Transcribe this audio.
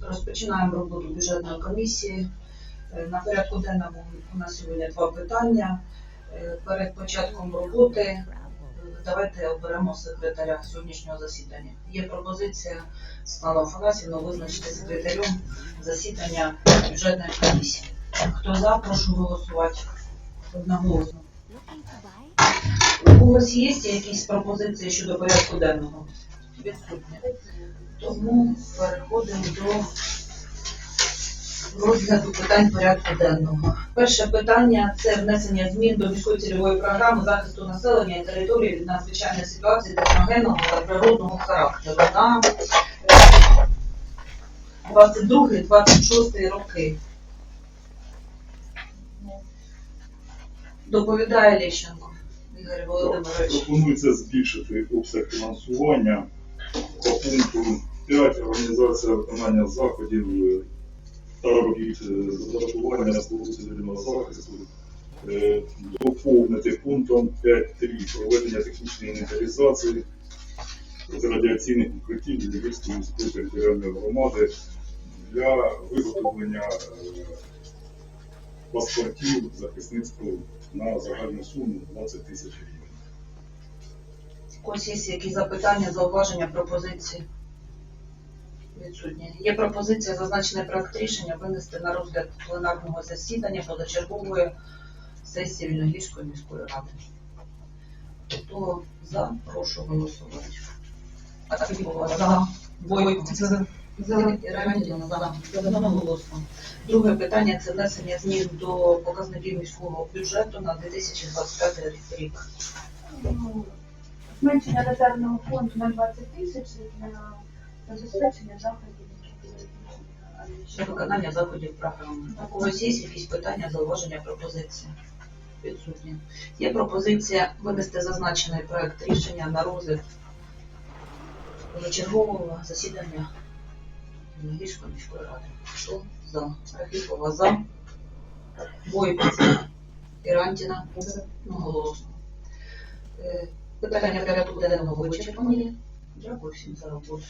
Розпочинаємо роботу бюджетної комісії. Е, На порядку денному у нас сьогодні два питання. Е, Перед початком роботи е, давайте оберемо секретаря сьогоднішнього засідання. Є пропозиція Світлана Афанасівна визначити секретарем засідання бюджетної комісії. Хто за, прошу голосувати одноголосно. У когось є якісь пропозиції щодо порядку денного? Відсутні. Тому переходимо до розгляду питань порядку денного. Перше питання це внесення змін до міської цільової програми захисту населення і території від надзвичайної ситуації техногенного та природного характеру на 22-26 роки. Доповідає Лещенко Ігор Володимирович. Пропонується збільшити обсяг фінансування по пункту 5 організація виконання заходів е, та робіт з зарахування служби захисту. Доповнити пунктом 5.3 проведення технічної інвентаризації радіаційних укриттів Львівської міської територіальної громади для виготовлення е, паспортів захисництва на загальну суму 20 тисяч гривень. Когось є якісь запитання, зауваження, пропозиції? Відсутні. Є пропозиція зазначений проект рішення винести на розгляд пленарного засідання позачергової сесії Вільногірської міської ради. Хто за, прошу голосувати. За. Бойко. За. За. Одноголосно. Друге питання це внесення змін до показників міського бюджету на 2025 рік. Ну, Зменшення резервного фонду на 20 тисяч для забезпечення заходів, Для виконання заходів програми. У когось є якісь питання, зауваження, пропозиції? Відсутні. Є пропозиція винести зазначений проект рішення на розгляд позачергового засідання Львівської міської ради. Хто за? Рахіпова за. Бойко. Ірантіна. Одноголосно. Е, Питання порядку денного вичерпані. Дякую всім за роботу.